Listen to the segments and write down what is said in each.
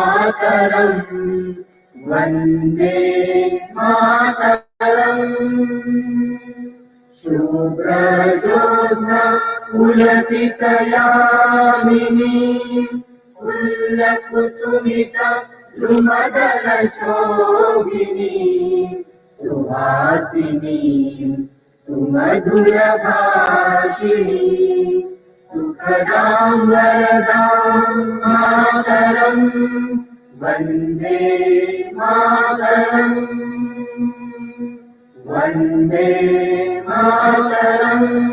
मातरम्। वन्दे मातरम्। शुभ्रजोत्स्ना पुलकितयामिनी फुल्लकुसुमित द्रुमदलशोभिनी सुहासिनी सुमधुरभाषिणी। सुखदां वरदां मातरम्। वन्दे मातरम्। वन्दे मातरम्।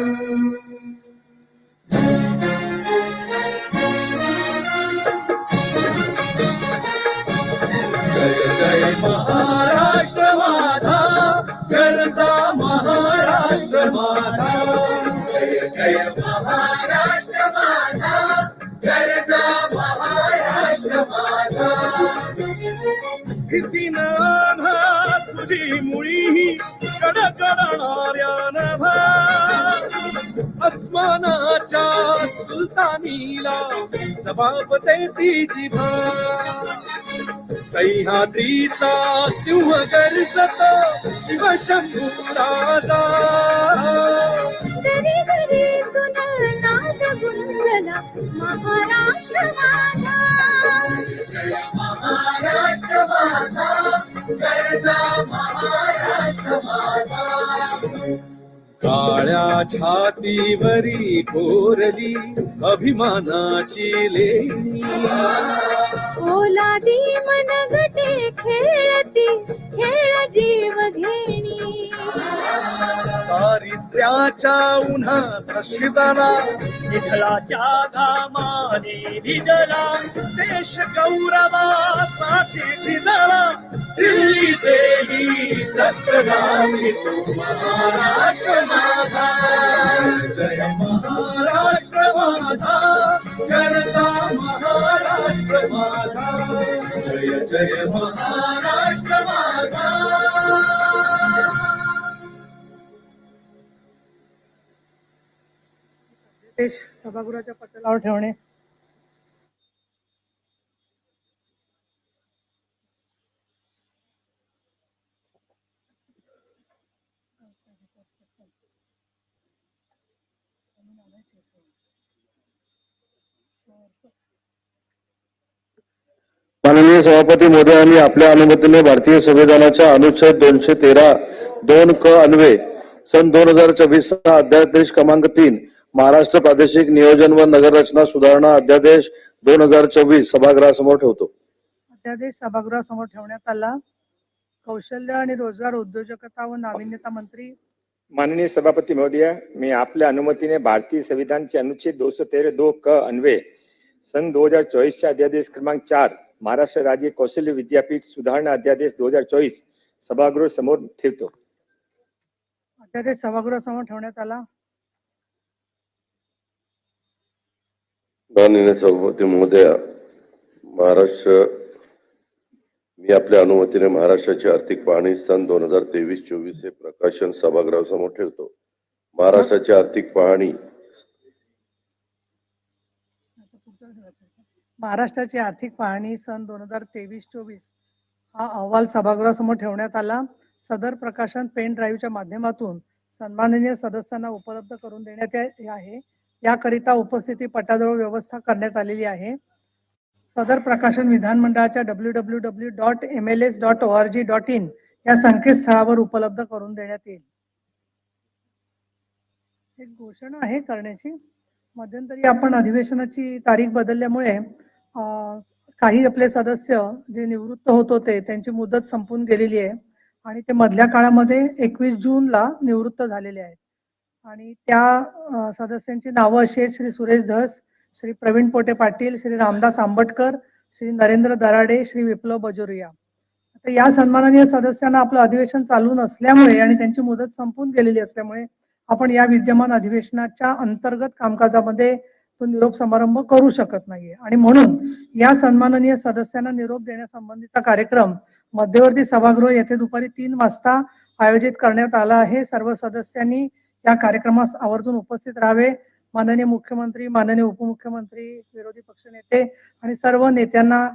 महाराष्ट्र माझा गरजा महाराष्ट्र माझा स्थिती नाभा तुझी मुळी कडकडणाऱ्या नभा अस्मानाच्या सुलतानीला सभापते तिची भा सह्याद्रीचा सिंह गर्जत शिवशंभू राजा महाराष्ट्र माझा महाराष्ट्र माझा महाराष्ट्र माझा काळ्या छातीवरी कोरली अभिमानाची लेणी. ओलादी मन गटे खेळती खेळ जीव घेणी. दारिद्र्याच्या उन्हात शिजाला विठलाच्या घामाने भिजला देश गौरवासाठी झिजला दिल्लीचे ही रक्तगामी तो महाराष्ट्र माझा. जय महाराष्ट्र माझा. जय जय महाराष्ट्र माझा सभागृहाच्या पटलावर ठेवणे. माननीय सभापती महोदयांनी आपल्या अनुमतीने भारतीय संविधानाच्या अनुच्छेद दोनशे तेरा दोन क अन्वे सन दोन हजार चोवीस चा अध्यादेश क्रमांक तीन महाराष्ट्र प्रादेशिक नियोजन व नगररचना सुधारणा अध्यादेश दोन हजार चोवीस सभागृहासमोर ठेवतो. अध्यादेश सभागृहासमोर ठेवण्यात आला. कौशल्य आणि रोजगार उद्योजकता व नाविन्यता मंत्री माननीय सभापती महोदय मी आपल्या अनुमतीने भारतीय संविधानचे अनुच्छेद दो सौ तेरह दो क अन्वय सन दो हजार चोवीस चे अध्यादेश क्रमांक चार महाराष्ट्र राज्य कौशल्य विद्यापीठ सुधारणा अध्यादेश दो हजार चोवीस सभागृह समोर ठेवतो. अध्यादेश सभागृहासमोर ठेवण्यात आला. माननीय सभापती महोदया महाराष्ट्र मी आपल्या अनुमतीने महाराष्ट्राची आर्थिक पाहणी सन दोन हजार तेवीस चोवीस हे प्रकाशन सभागृहासमोर ठेवतो. महाराष्ट्राची आर्थिक पाहणी महाराष्ट्राची आर्थिक पाहणी सन दोन हजार तेवीस चोवीस हा अहवाल सभागृहासमोर ठेवण्यात आला. सदर प्रकाशन पेन ड्राईव्हच्या माध्यमातून सन्माननीय सदस्यांना उपलब्ध करून देण्यात आहे. याकरिता उपस्थिती पटाजवळ व्यवस्था करण्यात आलेली आहे. सदर प्रकाशन विधानमंडळाच्या W W W dot M L S dot O R G dot in या संकेतस्थळावर उपलब्ध करून देण्यात येईल. एक घोषणा आहे करण्याची. मध्यंतरी आपण अधिवेशनाची तारीख बदलल्यामुळे काही आपले सदस्य जे निवृत्त होत होते त्यांची मुदत संपून गेलेली आहे. आणि ते मधल्या काळामध्ये एकवीस जूनला निवृत्त झालेले आहेत. आणि त्या सदस्यांची नावं अशी आहेत श्री सुरेश धस श्री प्रवीण पोटे पाटील श्री रामदास आंबटकर श्री नरेंद्र दराडे श्री विप्लव बजोरिया. आता या सन्माननीय सदस्यांना आपलं अधिवेशन चालू नसल्यामुळे आणि त्यांची मुदत संपून गेलेली असल्यामुळे आपण या विद्यमान अधिवेशनाच्या अंतर्गत कामकाजामध्ये तो निरोप समारंभ करू शकत नाहीये. आणि म्हणून या सन्माननीय सदस्यांना निरोप देण्यासंबंधीचा कार्यक्रम मध्यवर्ती सभागृह येथे दुपारी तीन वाजता आयोजित करण्यात आला आहे. सर्व सदस्यांनी या कार्यक्रमास आवर्जून उपस्थित राहावे. माननीय मुख्यमंत्री माननीय उपमुख्यमंत्री विरोधी पक्षनेते आणि सर्व नेत्यांना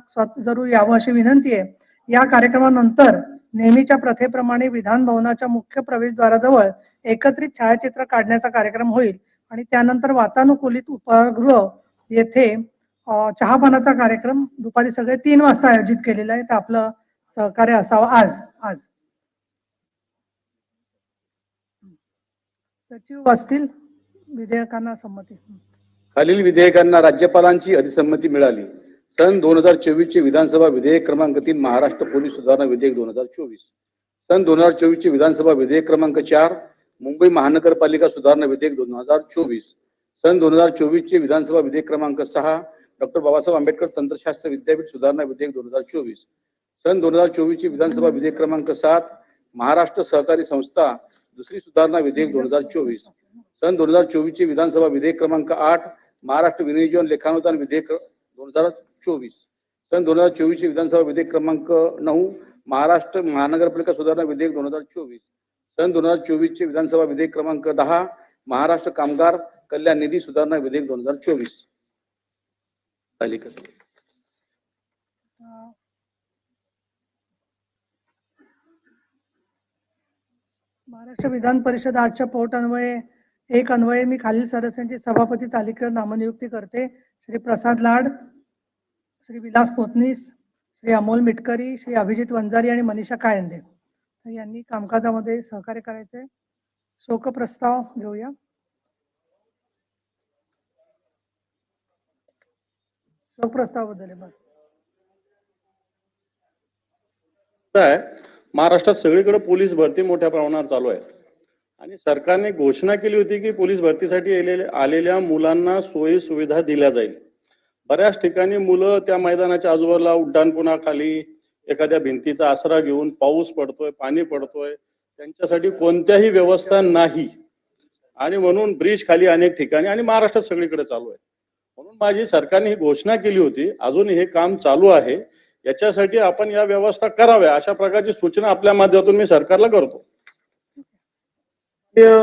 जरूर यावं अशी विनंती आहे. या कार्यक्रमानंतर नेहमीच्या प्रथेप्रमाणे विधान भवनाच्या मुख्य प्रवेशद्वाराजवळ एकत्रित छायाचित्र काढण्याचा कार्यक्रम होईल. आणि त्यानंतर वातानुकूलित उपहारगृह येथे चहापानाचा कार्यक्रम दुपारी सगळे तीन वाजता आयोजित केलेला आहे. तर आपलं सहकार्य असावं आज आज. सचिव असतील विधेयकांना संमती. खालील विधेयकांना राज्यपालांची अधिसंमती मिळाली. सन दोन हजार चोवीस चे विधानसभा विधेयक क्रमांक तीन महाराष्ट्र पोलीस सुधारणा विधेयक दोन हजार चोवीस. सन दोन हजार चोवीस चे विधानसभा विधेयक क्रमांक चार मुंबई महानगरपालिका सुधारणा विधेयक दोन हजार चोवीस सन दोन हजार चोवीस चे विधानसभा विधेयक क्रमांक सहा डॉक्टर बाबासाहेब आंबेडकर तंत्रशास्त्र विद्यापीठ सुधारणा विधेयक दोन हजार चोवीस सन दोन हजार चोवीस चे विधानसभा विधेयक क्रमांक सात महाराष्ट्र सहकारी संस्था दुसरी सुधारणा विधेयक दोन हजार चोवीस सन दोन हजार चोवीस चे विधानसभा विधेयक क्रमांक आठ महाराष्ट्र विनियोजन लेखानुदान विधेयक दोन हजार चोवीस सन दोन हजार चोवीस चे विधानसभा विधेयक क्रमांक नऊ महाराष्ट्र महानगरपालिका सुधारणा विधेयक दोन हजार चोवीस सन दोन हजार चोवीस चे विधानसभा विधेयक क्रमांक दहा महाराष्ट्र कामगार कल्याण निधी सुधारणा विधेयक दोन हजार चोवीस. तालिका. महाराष्ट्र विधान परिषद आठच्या पोट अन्वये एक अन्वये मी खालील सदस्यांची सभापती तालिकेवर नामनियुक्ती करते. श्री प्रसाद लाड श्री विलास पोतनीस श्री अमोल मिटकरी श्री अभिजित वंजारी आणि मनीषा कायंदे. यांनी कामकाजामध्ये सहकार्य करायचे शोक प्रस्ताव घेऊया. शोकप्रस्तावाबद्दल आहे महाराष्ट्रात सगळीकडे पोलीस भरती मोठ्या प्रमाणावर चालू आहे. आणि सरकारने घोषणा केली होती की पोलीस भरतीसाठी आलेल्या मुलांना सोयी सुविधा दिल्या जाईल. बऱ्याच ठिकाणी मुलं त्या मैदानाच्या आजूबाजूला उड्डाणपुणाखाली एखाद्या भिंतीचा आसरा घेऊन पाऊस पडतोय पाणी पडतोय त्यांच्यासाठी कोणत्याही व्यवस्था नाही. आणि म्हणून ब्रिज खाली अनेक ठिकाणी आणि महाराष्ट्रात सगळीकडे चालू आहे. म्हणून माझी सरकारने ही घोषणा केली होती अजून हे काम चालू आहे. याच्यासाठी आपण या व्यवस्था कराव्या अशा प्रकारची सूचना आपल्या माध्यमातून मी सरकारला करतो.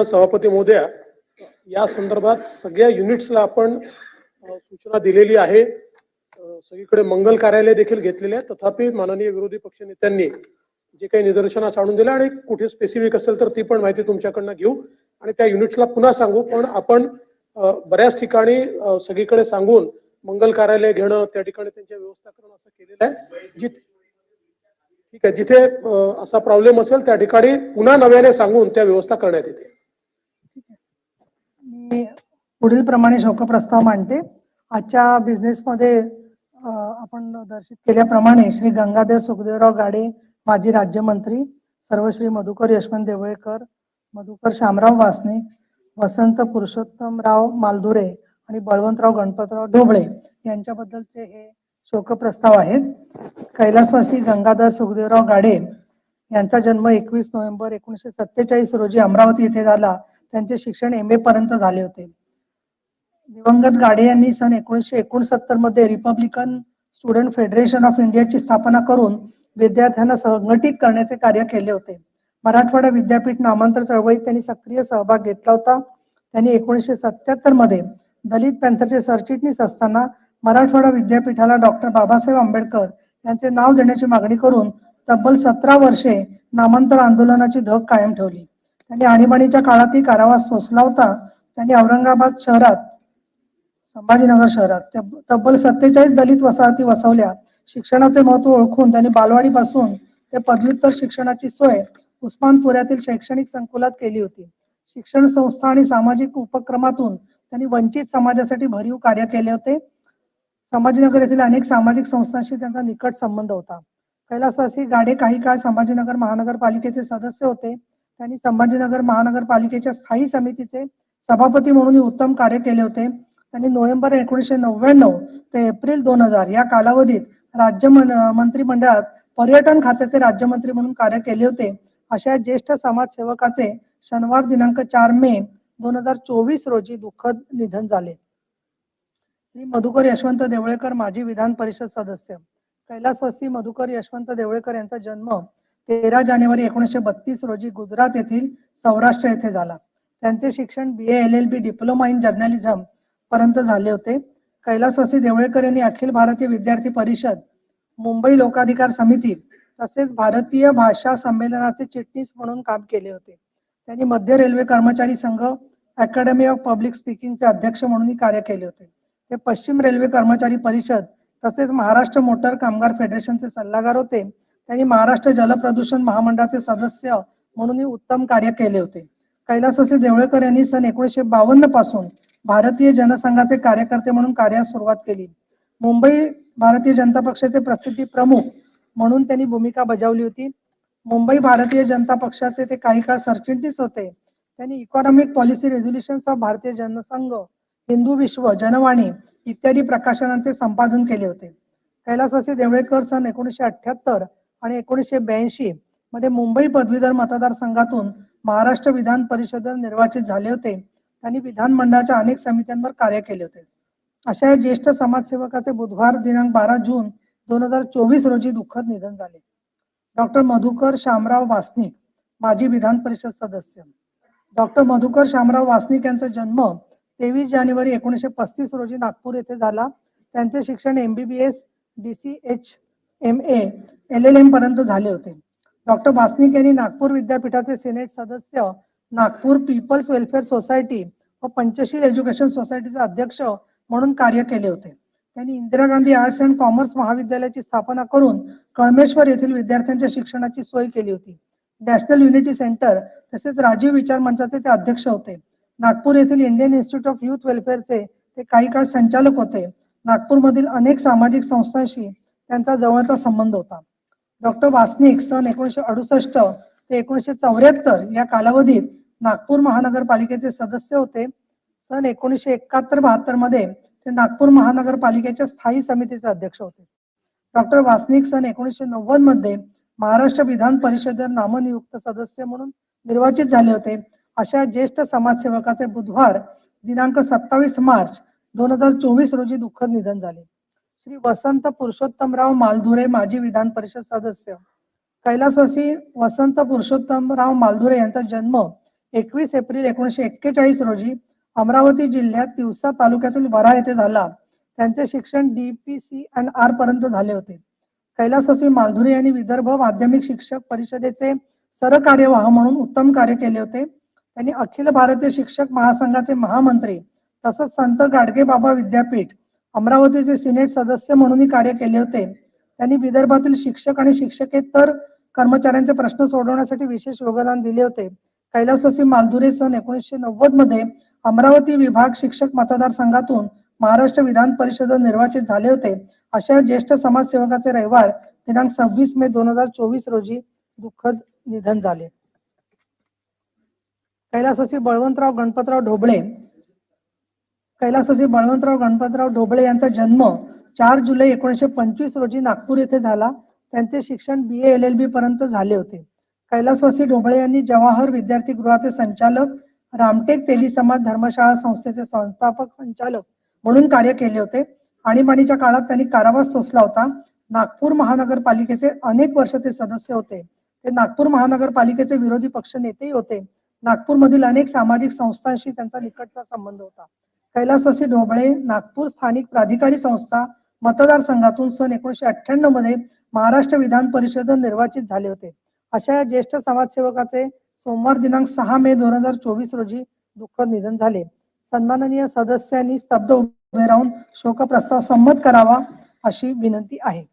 सभापती मोदया या संदर्भात सगळ्या युनिट्सला आपण सूचना दिलेली आहे. सगळीकडे मंगल कार्यालय देखील घेतलेले आहेत. तथापि माननीय विरोधी पक्षनेत्यांनी जे काही निदर्शनास आणून दिलं आणि कुठे स्पेसिफिक असेल तर ती पण माहिती तुमच्याकडनं घेऊ आणि त्या युनिट्सला पुन्हा सांगू. पण आपण बऱ्याच ठिकाणी सगळीकडे सांगून मंगल कार्यालय घेणं त्या ठिकाणी त्यांच्या व्यवस्था करणं असं केलेलं आहे. जि ठीक आहे. जिथे असा प्रॉब्लेम असेल त्या ठिकाणी पुन्हा नव्याने सांगून त्या व्यवस्था करण्यात येते. पुढील प्रमाणे शोकप्रस्ताव मांडते. आजच्या बिझनेसमध्ये आपण दर्शित केल्याप्रमाणे श्री गंगाधर सुखदेवराव गाडे माजी राज्यमंत्री सर्व श्री मधुकर यशवंत देवळेकर मधुकर शामराव वासने वसंत पुरुषोत्तमराव मालधुरे आणि बळवंतराव गणपतराव ढोबळे यांच्याबद्दलचे हे शोकप्रस्ताव आहेत. कैलासवासी गंगाधर सुखदेवराव गाडे यांचा जन्म एकवीस नोव्हेंबर एकोणीसशे सत्तेचाळीस रोजी अमरावती येथे झाला. त्यांचे शिक्षण एम ए पर्यंत झाले होते. दिवंगत गाडे यांनी सन एकोणीसशे एकोणसत्तरमध्ये रिपब्लिकन स्टुडंट फेडरेशन ऑफ इंडियाची स्थापना करून विद्यार्थ्यांना संघटित करण्याचे कार्य केले होते. मराठवाडा विद्यापीठ नामांतर चळवळीत त्यांनी सक्रिय सहभाग घेतला होता. त्यांनी एकोणीसशे सत्याहत्तरमध्ये दलित पॅंथरचे सरचिटणीस असताना मराठवाडा विद्यापीठाला डॉक्टर बाबासाहेब आंबेडकर यांचे नाव देण्याची मागणी करून तब्बल सतरा वर्षे नामांतर आंदोलनाची धग कायम ठेवली. त्यांनी आणीबाणीच्या काळातही कारावास सोसला होता. त्यांनी औरंगाबाद शहरात संभाजीनगर शहरात. तब्बल सत्तेचाळीस दलित वसाहती वसवल्या. शिक्षणाचे महत्त्व ओळखून त्यांनी बालवाडीपासून ते पदव्युत्तर शिक्षणाची सोय उस्मानपुऱ्यातील शैक्षणिक संकुलात केली होती. शिक्षण संस्था आणि सामाजिक उपक्रमातून त्यांनी वंचित समाजासाठी भरीव कार्य केले होते. संभाजीनगर येथील अनेक सामाजिक संस्थांशी त्यांचा निकट संबंध होता. कैलासवासी गाडे काही काळ संभाजीनगर महानगरपालिकेचे सदस्य होते. त्यांनी संभाजीनगर महानगरपालिकेच्या स्थायी समितीचे सभापती म्हणून उत्तम कार्य केले होते. त्यांनी नोव्हेंबर एकोणीसशे नव्याण्णव ते एप्रिल दोन हजार या कालावधीत राज्य मंत्रिमंडळात पर्यटन खात्याचे राज्यमंत्री म्हणून कार्य केले होते. अशा ज्येष्ठ समाजसेवकाचे शनिवार दिनांक चार मे दोन हजार चोवीस रोजी दुःखद निधन झाले. श्री मधुकर यशवंत देवळेकर माजी विधान परिषद सदस्य. कैलासवासी मधुकर यशवंत देवळेकर यांचा जन्म तेरा जानेवारी एकोणीसशे बत्तीस रोजी गुजरात येथील सौराष्ट्र येथे झाला. त्यांचे शिक्षण B L L B diploma in journalism पर्यंत झाले होते. कैलासवासी देवळेकर यांनी अखिल भारतीय विद्यार्थी परिषद मुंबई लोकाधिकार समिती तसेच भारतीय भाषा संमेलनाचे चिटणीस म्हणून काम केले होते. त्यांनी मध्य रेल्वे कर्मचारी संघ अकॅडमी ऑफ पब्लिक स्पीकिंगचे अध्यक्ष म्हणूनही कार्य केले होते. ते पश्चिम रेल्वे कर्मचारी परिषद तसेच महाराष्ट्र मोटर कामगार फेडरेशनचे सल्लागार होते. त्यांनी महाराष्ट्र जलप्रदूषण महामंडळाचे सदस्य म्हणूनही उत्तम कार्य केले होते. कैलासवासी देवळेकर यांनी सन एकोणीसशे बावन्नपासून भारतीय जनसंघाचे कार्यकर्ते म्हणून कार्यास सुरुवात केली. मुंबई भारतीय जनता पक्षाचे प्रसिद्धी प्रमुख म्हणून त्यांनी भूमिका बजावली होती. मुंबई भारतीय जनता पक्षाचे ते काही काळ सरचिटणीस होते. त्यांनी इकॉनॉमिक पॉलिसी रेझोल्युशन ऑफ भारतीय जनसंघ हिंदू विश्व जनवाणी इत्यादी प्रकाशनांचे संपादन केले होते. कैलासवासी देवळेकर सन एकोणीसशे अठ्याहत्तर आणि एकोणीसशे ब्याऐंशी मध्ये मुंबई पदवीधर मतदारसंघातून महाराष्ट्र विधान परिषद निर्वाचित झाले होते. त्यांनी विधानमंडळाच्या अनेक समित्यांवर कार्य केले होते. अशा या ज्येष्ठ समाजसेवकाचे बुधवार दिनांक बारा जून दोन हजार चोवीस रोजी दुःखद निधन झाले. डॉक्टर मधुकर शामराव वासनिक माजी विधान परिषद सदस्य. डॉक्टर मधुकर शामराव वासनिक यांचा जन्म तेवीस जानेवारी एकोणीसशे पस्तीस रोजी नागपूर येथे झाला. त्यांचे शिक्षण M B B S D C H M A L L M पर्यंत झाले होते. डॉक्टर वासनिक यांनी नागपूर विद्यापीठाचे सिनेट सदस्य नागपूर पीपल्स वेलफेअर सोसायटी व पंचशील एज्युकेशन सोसायटीचे अध्यक्ष म्हणून कार्य केले होते. त्यांनी Indira Gandhi arts and commerce महाविद्यालयाची स्थापना करून कळमेश्वर येथील विद्यार्थ्यांच्या शिक्षणाची सोय केली होती. नॅशनल युनिटी सेंटर तसेच राजीव विचार मंचाचे ते अध्यक्ष होते. नागपूर येथील इंडियन इन्स्टिट्यूट ऑफ युथ वेलफेअरचे ते काही काळ संचालक होते. नागपूरमधील अनेक सामाजिक संस्थांशी त्यांचा जवळचा संबंध होता. डॉक्टर वासनिक सन एकोणीसशे अडुसष्ट ते एकोणीसशे चौऱ्याहत्तर या कालावधीत नागपूर महानगरपालिकेचे सदस्य होते. सन एकोणीसशे एकाहत्तर बहात्तरमध्ये ते नागपूर महानगरपालिकेच्या स्थायी समितीचे अध्यक्ष होते. डॉक्टर वासनिक सन एकोणीसशे नव्वदमध्ये महाराष्ट्र विधान परिषदेवर नामनियुक्त सदस्य म्हणून निर्वाचित झाले होते. अशा ज्येष्ठ समाजसेवकाचे बुधवार दिनांक सत्तावीस मार्च दोन हजार चोवीस रोजी दुःखद निधन झाले. श्री वसंत पुरुषोत्तमराव मालधुरे माजी विधान परिषद सदस्य. कैलासवासी वसंत पुरुषोत्तमराव मालधुरे यांचा जन्म एकवीस एप्रिल एकोणीसशे एक्केचाळीस रोजी अमरावती जिल्ह्यात तिवसा तालुक्यातील वरा येथे झाला. त्यांचे शिक्षण डीपीसी अँड आर पर्यंत झाले होते. कैलासवासी मालधुरे यांनी विदर्भ माध्यमिक शिक्षक परिषदेचे सरकार्यवाह म्हणून उत्तम कार्य केले होते. त्यांनी अखिल भारतीय शिक्षक महासंघाचे महामंत्री तसंच संत गाडगे बाबा विद्यापीठ अमरावतीचे सिनेट सदस्य म्हणूनही कार्य केले होते. त्यांनी विदर्भातील शिक्षक आणि शिक्षकेतर कर्मचाऱ्यांचे प्रश्न सोडवण्यासाठी विशेष योगदान दिले होते. कैलासवासी मालधुरे सन एकोणीसशे नव्वदमध्ये अमरावती विभाग शिक्षक मतदारसंघातून महाराष्ट्र विधान परिषद निर्वाचित झाले होते. अशा ज्येष्ठ समाजसेवकाचे रविवार दिनांक सव्वीस मे दोन हजार चोवीस रोजी दुःखद निधन झाले. कैलासवासी बळवंतराव गणपतराव ढोबळे कैलासवासी बळवंतराव गणपतराव ढोबळे यांचा जन्म चार जुलै एकोणीसशे पंचवीस रोजी नागपूर येथे झाला. त्यांचे शिक्षण बी एल एल बी पर्यंत झाले होते. कैलासवासी ढोबळे यांनी जवाहर विद्यार्थी गृहाचे संचालक रामटेक तेली समाज धर्मशाळा संस्थेचे संस्थापक संचालक म्हणून कार्य केले होते. आणीबाणीच्या काळात त्यांनी कारावास सोसला होता. नागपूर महानगरपालिकेचे अनेक वर्ष ते सदस्य होते. ते नागपूर महानगरपालिकेचे विरोधी पक्ष नेतेही होते. नागपूरमधील अनेक सामाजिक संस्थांशी त्यांचा निकटचा संबंध होता. कैलासवासी ढोबळे नागपूर स्थानिक प्राधिकारी संस्था मतदारसंघातून सन एकोणीशे अठ्ठ्याण्णवमध्ये महाराष्ट्र विधान परिषद निर्वाचित झाले होते. अशा या ज्येष्ठ समाजसेवकाचे सोमवार दिनांक सहा मे दोन हजार चोवीस रोजी दुःखद निधन झाले. सन्माननीय सदस्यांनी स्तब्ध उभे राहून शोकप्रस्ताव संमत करावा अशी विनंती आहे.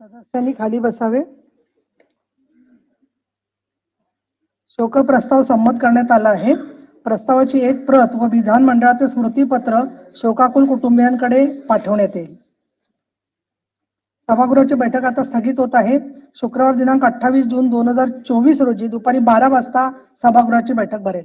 सदस्यांनी खाली बसावे. शोकप्रस्ताव संमत करण्यात आला आहे. प्रस्तावाची एक प्रत व विधानमंडळाचे स्मृतीपत्र शोकाकुल कुटुंबियांकडे पाठवण्यात येईल. सभागृहाची बैठक आता स्थगित होत आहे. शुक्रवार दिनांक अठ्ठावीस जून दोन हजार चोवीस रोजी दुपारी बारा वाजता सभागृहाची बैठक भरेल.